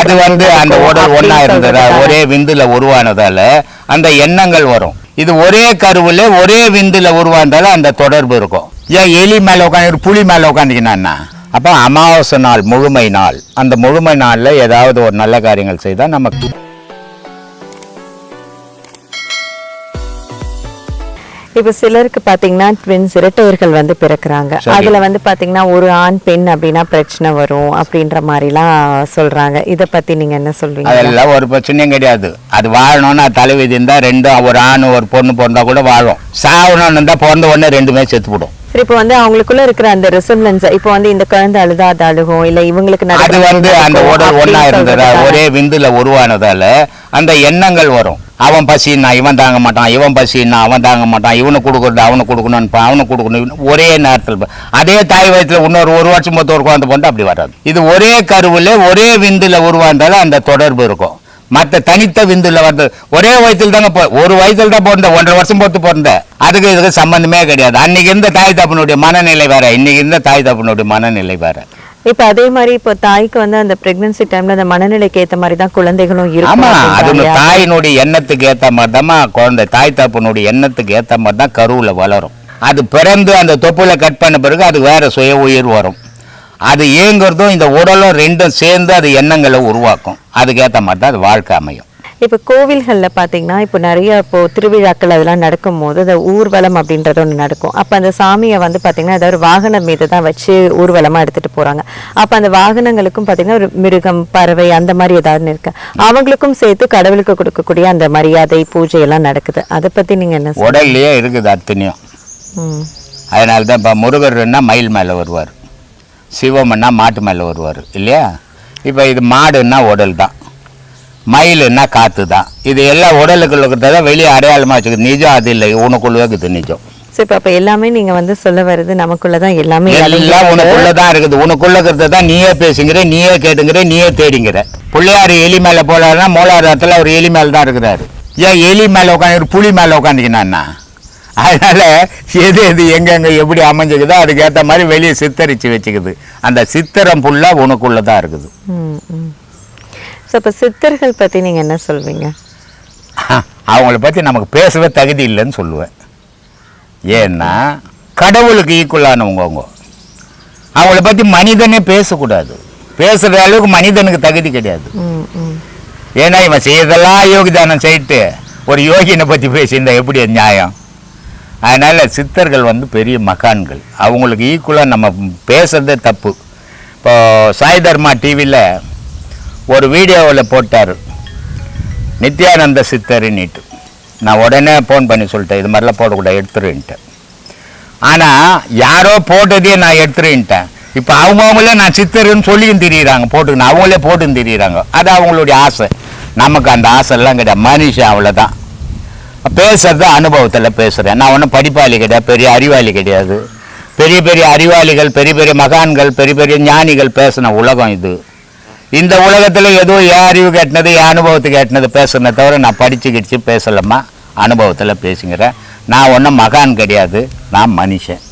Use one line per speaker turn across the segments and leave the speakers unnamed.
அது வந்து அந்த உடல் ஒண்ணா இருந்ததா ஒரே விந்துல உருவானதால அந்த எண்ணங்கள் வரும். இது ஒரே கருவுல ஒரே விந்துல உருவானதால அந்த தொடர்பு இருக்கும். ஏன் எலி மேல உட்காந்து புலி மேல உட்காந்துக்கினா அப்ப அமாவாசை நாள் முழுமை நாள். அந்த முழுமை நாள்ல ஏதாவது ஒரு நல்ல காரியங்கள் செய்தா நமக்கு
இப்ப சிலருக்கு பாத்தீங்கன்னா ட்வின்ஸ் இரட்டையர்கள் வந்து பிறக்குறாங்க. அதுல வந்து பாத்தீங்கன்னா ஒரு ஆண் பெண் அப்படின்னா பிரச்சனை வரும் அப்படின்ற மாதிரிலாம் சொல்றாங்க. இத பத்தி நீங்க என்ன சொல்றீங்க?
அதெல்லாம் ஒரு பிரச்சனையும் கிடையாது. அது வாழணும்னு அது தலைவிதி இருந்தா ரெண்டும் ஒரு ஆண் ஒரு பொண்ணு பிறந்தா கூட வாழும். சாகணும்னு இருந்தா பிறந்த உடனே ரெண்டுமே செத்து விடும்
சரி இப்போ வந்து அவங்களுக்குள்ள இருக்கிற அந்த ரிசம்லன்ஸ் இப்போ வந்து இந்த குழந்தை அழுதா அது அழுகும் இல்ல இவங்களுக்கு
அது வந்து அந்த உடல்
அப்படின்னு
இருந்ததா. ஒரே விந்துல உருவானதால அந்த எண்ணங்கள் வரும். அவன் பசின்னா இவன் தாங்க மாட்டான் இவன் பசின்னா அவன் தாங்க மாட்டான் இவனுக்கு கொடுக்குறது அவனுக்கு கொடுக்கணும்னு அவனுக்கு கொடுக்கணும் ஒரே நேரத்தில் அதே தாய் வயிற்றுல இன்னொரு ஒரு வருஷம் மொத்தம் ஒரு குழந்தை போட்டு அப்படி வராது. இது ஒரே கருவில் ஒரே விந்தில் உருவாந்தாலும் அந்த தொடர்பு இருக்கும். மற்ற தனித்த விந்துல வந்து ஒரே வயத்துல தாங்க போ- ஒரு வயசுல தான் பிறந்த ஒன்றரை வருஷம் பொறுத்து பிறந்த. அதுக்கு இதுக்கு சம்பந்தமே கிடையாது. அன்னைக்கு இருந்த தாய் தப்பனுடைய மனநிலை வேற இன்னைக்கு இருந்த தாய் தப்பனுடைய மனநிலை வேற.
இப்போ அதே மாதிரி இப்போ தாய்க்கு வந்து அந்த பிரெக்னன்சி டைம்ல அந்த மனநிலைக்கு ஏத்த மாதிரி தான் குழந்தைகளும் இருக்கும்
அது தாயினுடைய எண்ணத்துக்கு ஏத்த மாதிரி தான் குழந்தை தாய் தப்பனுடைய எண்ணத்துக்கு ஏத்த மாதிரி தான் கருவுல வளரும். அது பிறந்து அந்த தொப்புல கட் பண்ண பிறகு அது வேற சுய உயிர் வரும். அது ஏங்குறதும் இந்த உடலும் ரெண்டும் சேர்ந்து அது எண்ணங்களை உருவாக்கும். அதுக்கு ஏத்த மாதிரி தான் அது வாழ்க்கை அமையும்.
இப்போ கோவில்கள்ல பாத்தீங்கன்னா இப்போ நிறைய இப்போ திருவிழாக்கள் அதெல்லாம் நடக்கும்போது அந்த ஊர்வலம் அப்படின்றது ஒன்று நடக்கும். அப்போ அந்த சாமியை வந்து பாத்தீங்கன்னா ஏதாவது ஒரு வாகனம் மீது தான் வச்சு ஊர்வலமா எடுத்துட்டு போறாங்க. அப்போ அந்த வாகனங்களுக்கும் பாத்தீங்கன்னா ஒரு மிருகம் பறவை அந்த மாதிரி ஏதாவது இருக்கு. அவங்களுக்கும் சேர்த்து கடவுளுக்கு கொடுக்கக்கூடிய அந்த மரியாதை பூஜை எல்லாம் நடக்குது. அதை பத்தி நீங்க என்ன?
உடல்லையே இருக்குது அத்தனையும்.
ம்.
அதனால தான் இப்போ முருகர்னா மயில் மேலே வருவார். சிவம்னா மாட்டு மேலே வருவார். இல்லையா? இப்போ இது மாடுன்னா உடல் தான். மயிலுன்னா காற்று தான் இது எல்லாம் உடலுக்குள்ள இருக்கிறத வெளியே அடையாளமாக வச்சுக்குது. நிஜம் அது இல்லை. உனக்குள்ளே இருக்குது நிஜம்.
சரி இப்போ அப்போ எல்லாமே நீங்க வந்து சொல்ல வர்றது நமக்குள்ளதான் எல்லாமே
எல்லாம்
அடங்கியிருக்கு.
உனக்குள்ள தான் இருக்குது. உனக்குள்ள இருக்கிறத தான் நீயே பேசுங்கிற நீயே கேட்டுங்கிற நீயே தேடிங்கிற பிள்ளையார் எலி மேலே போலாருன்னா மூலாதாரத்தில் அவர் எலி மேலே தான் இருக்கிறாரு. ஏன் எலி மேலே உட்காந்து புலி மேலே உட்காந்துக்கினான்னா? அதனால எது எது எங்கெங்க எப்படி அமைஞ்சுக்குதோ அதுக்கு ஏற்ற மாதிரி வெளியே சித்தரிச்சு வச்சுக்குது. அந்த சித்திரம் ஃபுல்லாக உனக்குள்ள தான் இருக்குது.
ஸோ இப்போ சித்தர்கள் பத்தி நீங்க என்ன சொல்வீங்க?
அவங்கள பற்றி நமக்கு பேசவே தகுதி இல்லைன்னு சொல்லுவேன். ஏன்னா கடவுளுக்கு ஈக்குவலானவங்க அவங்க. அவங்கள பற்றி மனிதனே பேசக்கூடாது. பேசுகிற அளவுக்கு மனிதனுக்கு தகுதி கிடையாது. ஏன்னா இவன் செய்யறதெல்லாம் யோகிதானம் செய்யிட்டு ஒரு யோகினை பற்றி பேசியிருந்தா எப்படி நியாயம்? அதனால் சித்தர்கள் வந்து பெரிய மகான்கள். அவங்களுக்கு ஈக்குவலாக நம்ம பேசுறதே தப்பு. இப்போ சாய் தர்மா டிவியில் ஒரு வீடியோவில் போட்டார். நித்யானந்த சித்தரின்ட்டு நான் உடனே ஃபோன் பண்ணி சொல்லிட்டேன் இது மாதிரிலாம் போடக்கூடாது எடுத்துருன்ட்டேன் ஆனால் யாரோ போட்டதையே நான் எடுத்துருன்ட்டேன். இப்போ அவங்கவுங்களே நான் சித்தருன்னு சொல்லியும் திரியிறாங்க போட்டுக்கணும் அவங்களே போட்டுன்னு திரியிறாங்க. அது அவங்களுடைய ஆசை. நமக்கு அந்த ஆசைலாம் கிடையாது. மனுஷன் அவ்வளோதான் பேசுறது அனுபவத்தில் பேசுகிறேன் நான் ஒன்றும் படிப்பாளி கிடையாது பெரிய அறிவாளி கிடையாது. பெரிய பெரிய அறிவாளிகள் பெரிய பெரிய மகான்கள் பெரிய பெரிய ஞானிகள் பேசின உலகம் இது. இந்த உலகத்தில் ஏதோ என் அறிவு கேட்டினது என் அனுபவத்துக்கு கேட்டினது பேசுனே தவிர நான் படித்து கிடிச்சு பேசலாமா அனுபவத்தில் பேசுங்கிறேன் நான் ஒன்றும் மகான் கிடையாது நான் மனுஷன்.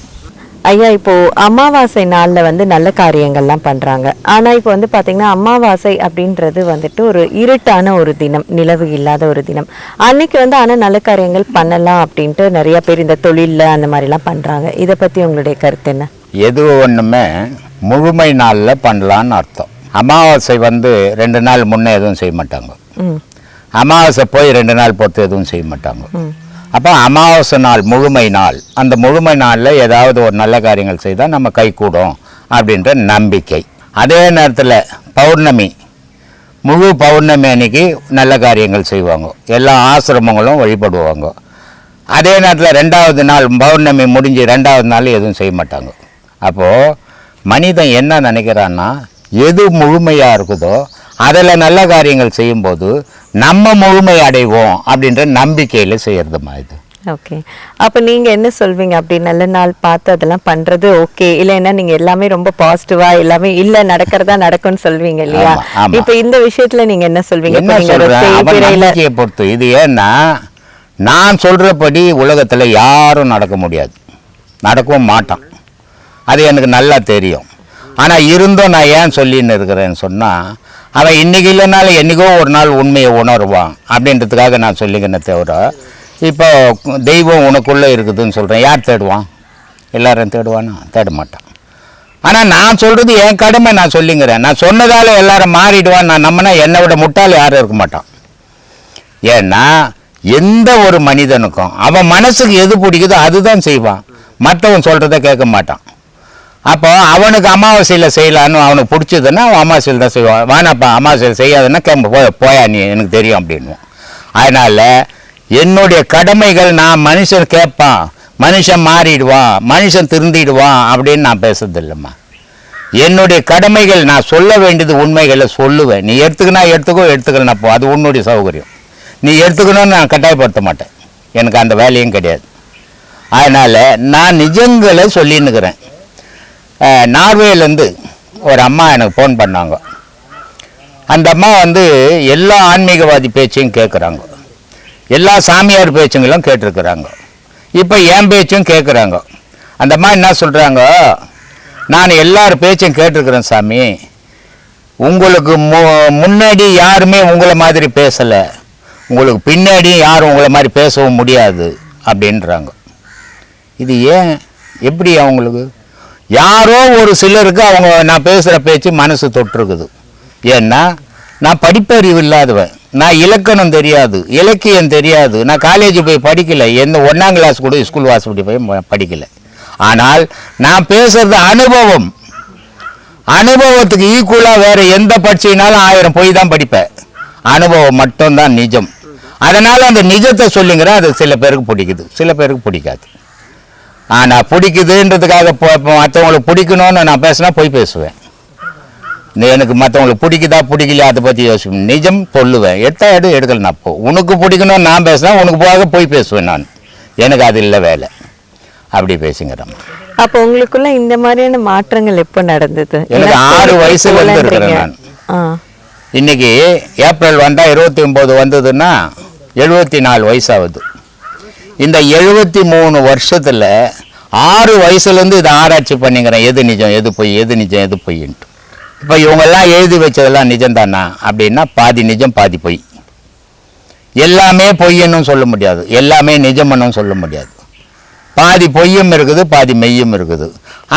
ஐயா இப்போ அமாவாசை நாள்ல வந்து நல்ல காரியங்கள்லாம் பண்றாங்க. ஆனா இப்போ வந்து பாத்தீங்கன்னா அமாவாசை அப்படின்றது வந்துட்டு ஒரு இருட்டான ஒரு தினம் நிலவு இல்லாத ஒரு தினம். அன்னைக்கு வந்து ஆனா நல்ல காரியங்கள் பண்ணலாம் அப்படின்ட்டு நிறைய பேர் இந்த தொழில்ல அந்த மாதிரிலாம் பண்றாங்க. இதை பத்தி உங்களுடைய கருத்து என்ன?
எது ஒன்றுமே முழுமை நாளில் பண்ணலான்னு அர்த்தம். அமாவாசை வந்து ரெண்டு நாள் முன்னே எதுவும் செய்ய மாட்டாங்க. அமாவாசை போய் ரெண்டு நாள் பொறுத்து எதுவும் செய்ய மாட்டாங்க. அப்போ அமாவாசை நாள் முழுமை நாள் அந்த முழுமை நாளில் ஏதாவது ஒரு நல்ல காரியங்கள் செய்தால் நம்ம கை கூடும் அப்படின்ற நம்பிக்கை. அதே நேரத்தில் பௌர்ணமி முழு பௌர்ணமி அன்னைக்கு நல்ல காரியங்கள் செய்வாங்க. எல்லா ஆசிரமங்களும் வழிபடுவாங்க. அதே நேரத்தில் ரெண்டாவது நாள் பௌர்ணமி முடிஞ்சு ரெண்டாவது நாள் எதுவும் செய்ய மாட்டாங்க. அப்போது மனிதன் என்ன நினைக்கிறான்னா எது முழுமையாக இருக்குதோ அதில் நல்ல காரியங்கள் செய்யும்போது நம்ம முழுமை அடைவோம் அப்படின்ற நம்பிக்கையில் செய்கிறதுமா இது?
ஓகே. அப்ப நீங்க என்ன சொல்வீங்க? அப்படி நல்ல நாள் பார்த்து அதெல்லாம் பண்றது ஓகே. இல்லைன்னா நீங்க எல்லாமே ரொம்ப பாசிட்டிவா எல்லாமே இல்ல நடக்கிறதா நடக்கும்னு சொல்வீங்க இல்லையா. இப்ப இந்த விஷயத்துல நீங்க என்ன சொல்வீங்க?
நம்பிக்கையை பொறுத்து. இது ஏன்னா நான் சொல்கிறபடி உலகத்தில் யாரும் நடக்க முடியாது. நடக்கவும் மாட்டான். அது எனக்கு நல்லா தெரியும். ஆனால் இருந்தும் நான் ஏன் சொல்லின்னு இருக்கிறேன்னு சொன்னால் அவன் இன்றைக்கி இல்லைனாலும் என்னைக்கோ ஒரு நாள் உண்மையை உணருவான். அப்படின்றதுக்காக நான் சொல்லிக்கிறேன் தவிர இப்போ தெய்வம் உனக்குள்ளே இருக்குதுன்னு சொல்கிறேன் யார் தேடுவான்? எல்லாரும் தேடுவானா? தேட மாட்டான் ஆனால் நான் சொல்கிறது என் கடமை நான் சொல்லிங்கிறேன் நான் சொன்னதால் எல்லாரும் மாறிடுவான் நான் நம்மனா என்னை விட முட்டாள் யாரும் இருக்க மாட்டான். ஏன்னா எந்த ஒரு மனிதனுக்கும் அவன் மனசுக்கு எது பிடிக்குதோ அதுதான் செய்வான். மற்றவன் சொல்கிறத கேட்க மாட்டான். அப்போ அவனுக்கு அமாவாசையில் செய்யலான்னு அவனுக்கு பிடிச்சதுன்னா அவன் அமாவாசையில் தான் செய்வான். வேணாப்பா அமாவாசையில் செய்யாதுன்னா கிளம்ப போய் போயா நீ எனக்கு தெரியும் அப்படின்னுவான். அதனால் என்னுடைய கடமைகள் நான் மனுஷன் கேட்பான் மனுஷன் மாறிடுவான் மனுஷன் திருந்திடுவான் அப்படின்னு நான் பேசுறதில்லைம்மா. என்னுடைய கடமைகள் நான் சொல்ல வேண்டியது உண்மைகளை சொல்லுவேன். நீ எடுத்துக்கினா எடுத்துக்கோ எடுத்துக்கலனா போ அது உன்னுடைய சௌகரியம். நீ எடுத்துக்கணும்னு நான் கட்டாயப்படுத்த மாட்டேன். எனக்கு அந்த வேலையும் கிடையாது. அதனால் நான் நிஜங்களை சொல்லின்னுக்கிறேன். நார்வேலேருந்து ஒரு அம்மா எனக்கு ஃபோன் பண்ணாங்க. அந்த அம்மா வந்து எல்லா ஆன்மீகவாதி பேச்சையும் கேட்குறாங்க எல்லா சாமியார் பேச்சுங்களும் கேட்டிருக்கிறாங்க. இப்போ என் பேச்சும் கேட்குறாங்க அந்த அம்மா என்ன சொல்கிறாங்க நான் எல்லார் பேச்சும் கேட்டிருக்கிறேன் சாமி. உங்களுக்கு மு முன்னாடி யாருமே உங்களை மாதிரி பேசலை. உங்களுக்கு பின்னாடி யாரும் உங்களை மாதிரி பேசவும் முடியாது. அப்படின்றாங்க. இது ஏன்? எப்படி அவங்களுக்கு? யாரோ ஒரு சிலருக்கு அவங்க நான் பேசுகிற பேச்சு மனசு தொற்றுருக்குது ஏன்னா நான் படிப்பறிவு இல்லாதவன். நான் இலக்கணம் தெரியாது. இலக்கியம் தெரியாது. நான் காலேஜ் போய் படிக்கலை. எந்த ஒன்றாம் கிளாஸ் கூட ஸ்கூல் வாசப்படி போய் படிக்கலை. ஆனால் நான் பேசுறது அனுபவம். அனுபவத்துக்கு ஈக்குவலாக வேறு எந்த படிச்சினாலும் ஆயிரம் போய் தான் படிப்பேன். அனுபவம் மட்டும்தான் நிஜம். அதனால் அந்த நிஜத்தை சொல்லுங்கிறேன் அது சில பேருக்கு பிடிக்குது. சில பேருக்கு பிடிக்காது. ஆனால் பிடிக்குதுன்றதுக்காக மற்றவங்களுக்கு பிடிக்கணும்னு நான் பேசினா போய் பேசுவேன். எனக்கு மற்றவங்களுக்கு பிடிக்குதா பிடிக்கலையா அதை பற்றி யோசிப்பேன் நிஜம் சொல்லுவேன். எடுத்தா எடு எடுக்கல நான் போ. உனக்கு பிடிக்கணும்னு நான் பேசினா உனக்கு போக போய் பேசுவேன் நான். எனக்கு அது இல்லை வேலை. அப்படி பேசுங்கிறேன்
அப்போ உங்களுக்குள்ள இந்த மாதிரியான மாற்றங்கள் எப்போ நடந்தது?
எனக்கு ஆறு வயசுல இருந்து இருக்கிறேன். நான். இன்னைக்கு ஏப்ரல் வந்தால் இருபத்தி ஒம்பது வந்ததுன்னா எழுபத்தி நாலு வயசாகுது இந்த எழுபத்தி மூணு வருஷத்தில் ஆறு வயசுலேருந்து இதை ஆராய்ச்சி பண்ணிக்கிறேன். எது நிஜம் எது பொய் எது நிஜம் எது பொய்ன்ட்டு. இப்போ இவங்கெல்லாம் எழுதி வச்சதெல்லாம் நிஜம்தானா? அப்படின்னா பாதி நிஜம் பாதி பொய். எல்லாமே பொய்யன்னு சொல்ல முடியாது. எல்லாமே நிஜம்னு சொல்ல முடியாது. பாதி பொய்யும் இருக்குது பாதி மெய்யும் இருக்குது.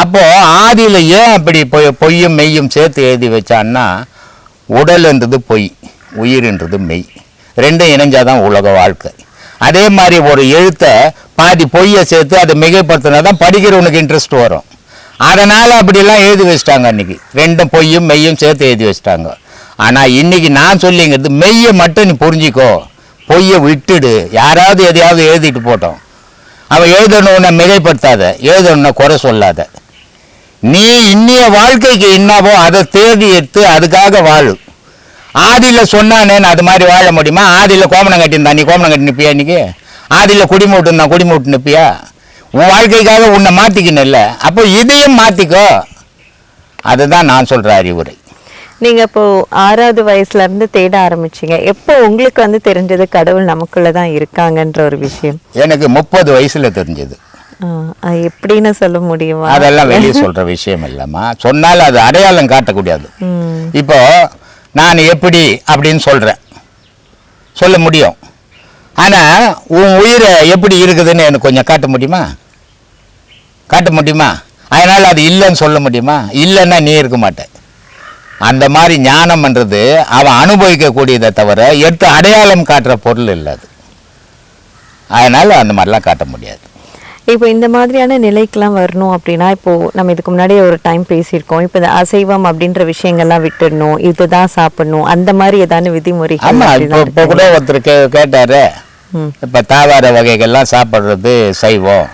அப்போ ஆதியில் ஏன் அப்படி பொய் பொய்யும் மெய்யும் சேர்த்து எழுதி வச்சான்னா உடல்ன்றது பொய் உயிர்ன்றது மெய். ரெண்டும் இணைஞ்சாதான் உலக வாழ்க்கை. அதே மாதிரி ஒரு எழுத்தை பாதி பொய்யை சேர்த்து அதை மிகைப்படுத்தினா தான் படிக்கிறவனுக்கு இன்ட்ரெஸ்ட் வரும். அதனால் அப்படிலாம் எழுதி வச்சிட்டாங்க அன்றைக்கி ரெண்டும் பொய்யும் மெய்யும் சேர்த்து எழுதி வச்சிட்டாங்க. ஆனால் இன்னைக்கு நான் சொல்லிங்கிறது மெய்யை மட்டும் நீ புரிஞ்சிக்கோ. பொய்யை விட்டுடு. யாராவது எதையாவது எழுதிட்டு போட்டோம். அவன் எழுதணுன்னா மிகைப்படுத்தாத. எழுதணும்னு குறை சொல்லாத. நீ இன்னிய வாழ்க்கைக்கு என்னவோ அதை தேடி எடுத்து அதுக்காக வாழு. ஆதியில் சொன்னானேன்னு அது மாதிரி வாழ முடியுமா? ஆதியில் கோமணம் கட்டியிருந்தா நீ கோமணம் கட்டி நிற்பியா இன்னைக்கு? ஆதியில் குடிமூட்டு இருந்தா குடிமூட்டு நிற்பியா உன் வாழ்க்கைக்காக உன்னை மாற்றிக்கணும் இல்லை அப்போ இதையும் மாற்றிக்கோ அதுதான் நான் சொல்கிற அறிவுரை.
நீங்க இப்போ ஆறாவது வயசுல இருந்து தேட ஆரம்பிச்சீங்க. எப்போ உங்களுக்கு வந்து தெரிஞ்சது கடவுள் நமக்குள்ள தான் இருக்காங்கன்ற ஒரு விஷயம்?
எனக்கு முப்பது வயசில் தெரிஞ்சது.
எப்படின்னு சொல்ல முடியுமா?
அதெல்லாம் வெளியே சொல்கிற விஷயம் இல்லைம்மா. சொன்னால் அது அடையாளம் காட்டக்கூடியது.
ம்.
இப்போ நான் எப்படி அப்படின்னு சொல்கிறேன் சொல்ல முடியும். ஆனால் உன் உயிரை எப்படி இருக்குதுன்னு எனக்கு கொஞ்சம் காட்ட முடியுமா? காட்ட முடியுமா? அதனால் அது இல்லைன்னு சொல்ல முடியுமா? இல்லைன்னா நீ இருக்க மாட்ட. அந்த மாதிரி ஞானம்ன்றது அவன் அனுபவிக்கக்கூடியதை தவிர எடுத்து அடையாளம் காட்டுற பொருள் இல்லை அது. அதனால் அந்த மாதிரிலாம் காட்ட முடியாது.
இப்போ இந்த மாதிரியான நிலைக்கெல்லாம் வரணும் அப்படின்னா இப்போ நம்ம இதுக்கு முன்னாடி ஒரு டைம் பேசியிருக்கோம். இப்போ இந்த அசைவம் அப்படின்ற விஷயங்கள்லாம் விட்டுடணும். இதுதான் சாப்பிடணும். அந்த மாதிரி ஏதாவது
ஆமாம் இப்போ கூட ஒருத்தர் கே கேட்டாரு. இப்போ தாவர வகைகள்லாம் சாப்பிட்றது சைவம்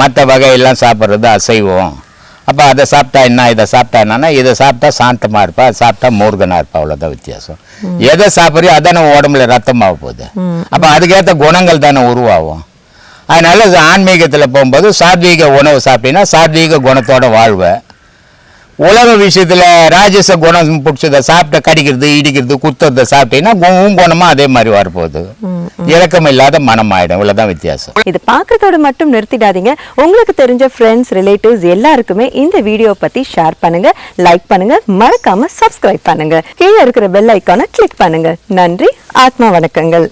மற்ற வகையெல்லாம் சாப்பிட்றது அசைவம். அப்போ அதை சாப்பிட்டா என்ன? இதை சாப்பிட்டா என்னன்னா இதை சாப்பிட்டா சாந்தமாக இருப்பா சாப்பிட்டா மூர்கனாக இருப்பா. அவ்வளோதான் வித்தியாசம். எதை சாப்பிட்றியோ அதான் உடம்புல ரத்தமாக போகுது. அப்போ அதுக்கேற்ற குணங்கள் தானே உருவாகும். அதனால இது ஆன்மீகத்தில் போகும்போது சாத்வீக உணவு சாப்பிட்டீங்கன்னா சாத்வீக குணத்தோட வாழ்வேன் உலக விஷயத்தில் ராஜச குணம் பிடிச்சதை சாப்பிட்ட கடிக்கிறது இடிக்கிறது குத்துறதை சாப்பிட்டீங்கன்னா உன் குணமும் அதே மாதிரி வரப்போகுது.
ம்.
இரக்கம் இல்லாத மனம் ஆயிடும். இவ்வளவுதான் வித்தியாசம்.
இது பார்க்கறதோட மட்டும் நிறுத்திடாதீங்க. உங்களுக்கு தெரிஞ்ச ஃப்ரெண்ட்ஸ் ரிலேட்டிவ்ஸ் எல்லாருக்குமே இந்த வீடியோ பத்தி ஷேர் பண்ணுங்க லைக் பண்ணுங்க மறக்காம சப்ஸ்கிரைப் பண்ணுங்க. கீழே இருக்கிற பெல் ஐக்கானை கிளிக் பண்ணுங்க. நன்றி ஆத்மா வணக்கங்கள்.